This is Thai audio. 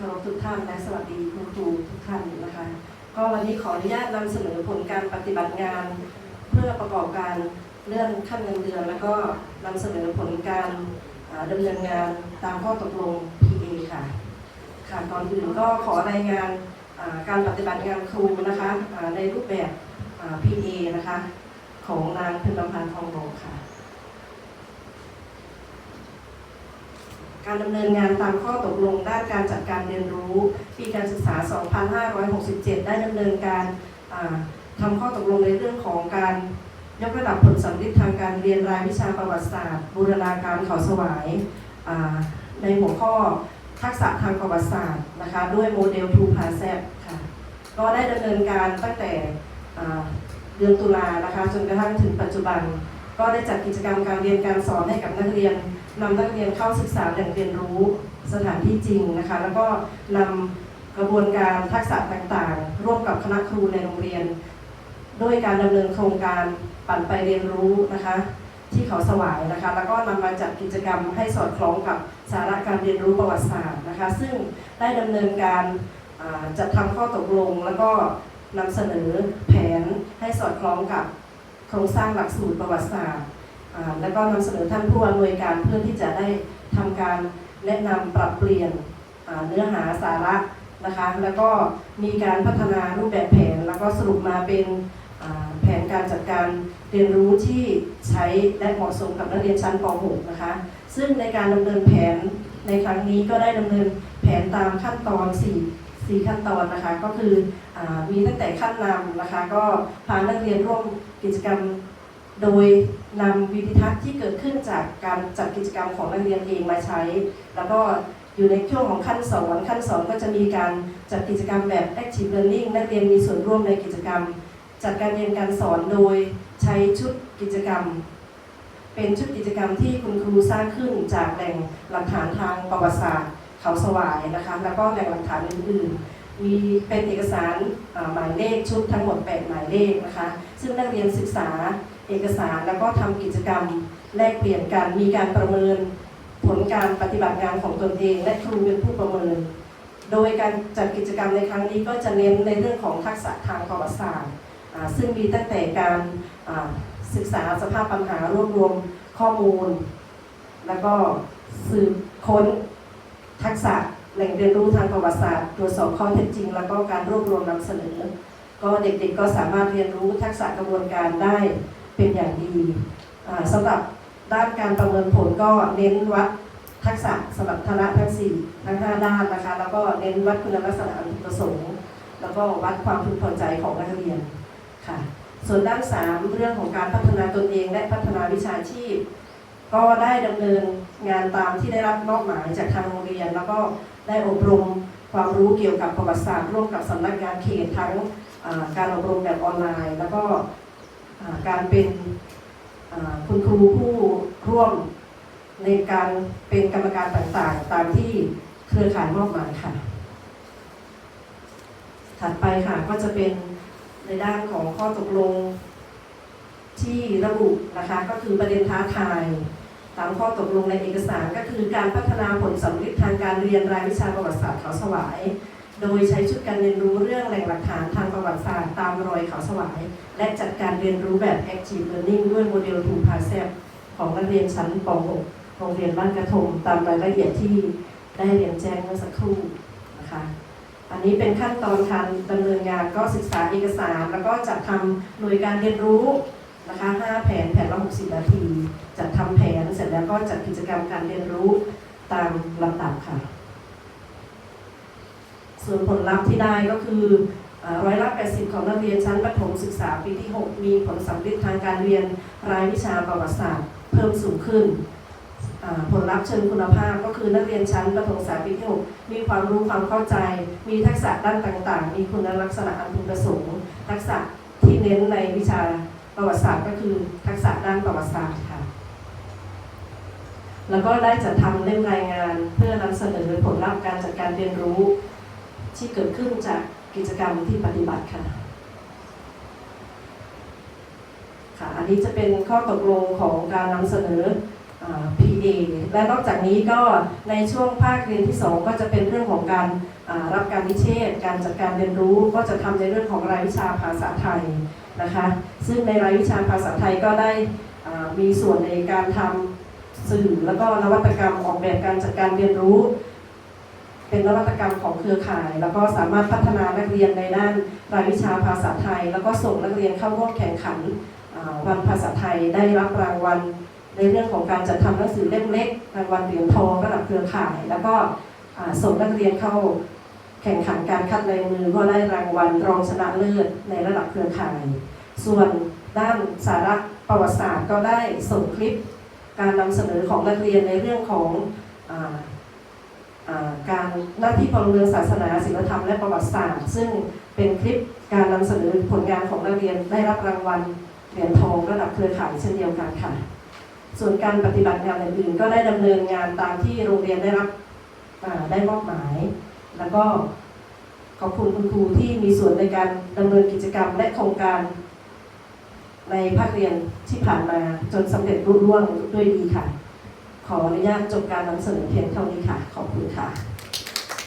คารพทุกท่านและสวัสดีคุณครูทุกท่านนะคะ ก็วันนี้ขออนุญาตนำเสนอผลการปฏิบัติงาน เพื่อประกอบการเลื่อนขั้นเงินเดือน แล้วก็นำเสนอผลการอ่าดำเนินงานตามข้อตกลง PA ค่ะค่ะก่อนอื่นก็ขอรายงานการปฏิบัติงานครูนะคะในรูปแบบ PA นะคะ ของนางพึงลำพันธ์ทองโลค่ะ การดำเนินงานตามข้อตกลงด้านการจัดการเรียนรู้ ปีการศึกษา 2567 ได้ดำเนินการอ่าทำข้อตกลงในเรื่องของการยกระดับผลสำลิดทางการเรียนรายวิชาประวัติศาสตร์ บูรณาการเขาสวายในหัวข้อทักษะทางประวัติศาสตร์นะคะด้วยโมเดล2 p a s e p ค่ะก็ได้ดำเนินการตั้งแต่เดือนตุลานะคะจนกระทั่งถึงปัจจุบัน ก็ได้จัดกิจกรรมการเรียนการสอนให้กับนักเรียนนำนักเรียนเข้าศึกษาแหล่งเรียนรู้สถานที่จริงนะคะ แล้วก็นำกระบวนการทักษะต่างๆ ร่วมกับคณะครูในโรงเรียน ด้วยการดำเนินโครงการปั่นไปเรียนรู้นะคะ ที่เขาสวายนะคะ แล้วก็นำมาจัดกิจกรรมให้สอดคล้องกับสาระการเรียนรู้ประวัติศาสตร์นะคะ ซึ่งได้ดำเนินการจัดทำข้อตกลง แล้วก็นำเสนอแผนให้สอดคล้องกับ โครงสร้างหลักสูตรประวัติศาสตร์แล้วก็นำเสนอท่านผู้อำนวยการเพื่อที่จะได้ทำการแนะนำปรับเปลี่ยนเนื้อหาสาระนะคะแล้วก็มีการพัฒนารูปแบบแผน แล้วก็สรุปมาเป็นแผนการจัดการเรียนรู้ที่ใช้และเหมาะสมกับนักเรียนชั้นป .6 นะคะ ซึ่งในการดำเนินแผนในครั้งนี้ก็ได้ดำเนินแผนตามขั้นตอน 4 4ขั้นตอนนะคะ ก็คืออมีตั้งแต่ขั้นนำนะคะ ก็พานักเรียนร่วมกิจกรรม โดยนำวิดีทัศน์ที่เกิดขึ้นจากการจัดกิจกรรมของนักเรียนเองมาใช้ แล้วก็อยู่ในช่วงของขั้นสอนขั้นสอนก็จะมีการจัดกิจกรรมแบบ active learning นักเรียนมีส่วนร่วมในกิจกรรม จัดการเรียนการสอนโดยใช้ชุดกิจกรรม เป็นชุดกิจกรรมที่คุณครูสร้างขึ้นจากแหล่งหลักฐานทางประวัติศาสตร์ เขาสวายนะคะ แล้วก็แหล่งหลักฐานอื่นๆ มีเป็นเอกสารหมายเลขชุดทั้งหมด 8 หมายเลขนะคะ ซึ่งนักเรียนศึกษาเอกสารแล้วก็ทำกิจกรรมแลกเปลี่ยนกัน มีการประเมินผลการปฏิบัติงานของตนเอง และครูเป็นผู้ประเมิน โดยการจัดกิจกรรมในครั้งนี้ก็จะเน้นในเรื่องของทักษะทางประวัติศาสตร์ซึ่งมีตั้งแต่การศึกษาสภาพปัญหารวบรวมข้อมูล แล้วก็สืบค้น ทักษะแหล่งเรียนรู้ทางประวัติศาสตร์ ตรวจสอบข้อเท็จจริง แล้วก็การรวบรวมนำเสนอ ก็เด็กๆก็สามารถเรียนรู้ทักษะกระบวนการได้เป็นอย่างดีอ่าสำหรับด้านการประเมินผลก็เน้นวัดทักษะสำหรับคณะทั้ง 4 ทั้ง 5 ด้านนะคะ แล้วก็เน้นวัดคุณลักษณะอันประสงค์ แล้วก็วัดความพึงพอใจของนักเรียนค่ะ ส่วนด้าน 3 เรื่องของการพัฒนาตนเองและพัฒนาวิชาชีพ ก็ได้ดำเนินงานตามที่ได้รับมอบหมายจากทางโรงเรียน แล้วก็ได้อบรมความรู้เกี่ยวกับประวัติศาสตร์ร่วมกับสำนักงานเขตทั้งการอบรมแบบออนไลน์ แล้วก็การเป็นคุณครูผู้ร่วมในการเป็นกรรมการต่างๆ ตามที่เครือข่ายมอบหมายค่ะ ถัดไปค่ะก็จะเป็นในด้านของข้อตกลงที่ระบุนะคะก็คือประเด็นท้าทาย ตามข้อตกลงในเอกสารก็คือการพัฒนาผลสำเร็จทางการเรียนรายวิชาประวัติศาสตร์เขาสวาย โดยใช้ชุดการเรียนรู้เรื่องแหล่งหลักฐานทางประวัติศาสตร์ตามรอยเขาสวาย และจัดการเรียนรู้แบบ Active Learning ด้วยโมเดล2 p a s e p ของนักเรียนชั้นป .6 โรงเรียนบ้านกระทงตามรายละเอียดที่ได้เรียนแจ้งเมื่อสักครู่นะคะอันนี้เป็นขั้นตอนการดำเนินงานก็ศึกษาเอกสาร แล้วก็จัดทำหน่วยการเรียนรู้ นะคะ5แผนแผนละ60 นาที จัดทำแผนเสร็จแล้วก็จัดกิจกรรมการเรียนรู้ตามลำดับค่ะ ส่วนผลลัพธ์ที่ได้ก็คือร้อยละ80 ของนักเรียนชั้นประถมศึกษาปีที่ 6 มีผลสำเร็จทางการเรียนรายวิชาประวัติศาสตร์ เพิ่มสูงขึ้น ผลลัพธ์เชิงคุณภาพก็คือนักเรียนชั้นประถมศึกษาปีที่ 6 มีความรู้ความเข้าใจ มีทักษะด้านต่างๆ มีคุณลักษณะอันพึงประสงค์ ทักษะที่เน้นในวิชา ประวัติศาสตร์ก็คือทักษะด้านประวัติศาสตร์ค่ะ แล้วก็ได้จัดทำเล่มรายงาน เพื่อนำเสนอผลลัพธ์การจัดการเรียนรู้ ที่เกิดขึ้นจากกิจกรรมที่ปฏิบัติค่ะค่ะ อันนี้จะเป็นข้อตกลงของการนำเสนอ PA และนอกจากนี้ก็ในช่วงภาคเรียนที่ 2 ก็จะเป็นเรื่องของการรับการวิเชษการจัดการเรียนรู้ก็จะทำในเรื่องของรายวิชาภาษาไทยนะคะซึ่งในรายวิชาภาษาไทยก็ได้มีส่วนในการทำสื่อแล้วก็นวัตกรรมออกแบบการจัดการเรียนรู้ เป็นนวัตกรรมของเครือข่าย แล้วก็สามารถพัฒนานักเรียนในด้านรายวิชาภาษาไทย แล้วก็ส่งนักเรียนเข้าร่วมแข่งขันวันภาษาไทยได้รับรางวัล ในเรื่องของการจัดทำหนังสือเล่มเล็กรางวัลเหรียญทองระดับเครือข่าย แล้วก็ส่งนักเรียนเข้าแข่งขันการคัดลายมือก็ได้รางวัลรองชนะเลิศในระดับเครือข่าย ส่วนด้านสาระประวัติศาสตร์ก็ได้ส่งคลิป การนำเสนอของนักเรียนในเรื่องของออการหน้าที่พลเมืองศาสนาศิลธรรมและประวัติศาสตร์ ซึ่งเป็นคลิปการนำเสนอผลงานของนักเรียนได้รับรางวัลเหรียญทองระดับเครือข่ายเช่นเดียวกันค่ะ ส่วนการปฏิบัติงานอื่นๆก็ได้ดำเนินงานตามที่โรงเรียนได้รับได้มอบหมาย แล้วก็ขอบคุณคุณครูที่มีส่วนในการดำเนินกิจกรรมและโครงการ ในภาคเรียนที่ผ่านมาจนสำเร็จรุ่ร่วงด้วยดีค่ะ ขออนุญาตจบการนำเสนอเพียงเท่านี้ค่ะ ขอบคุณค่ะ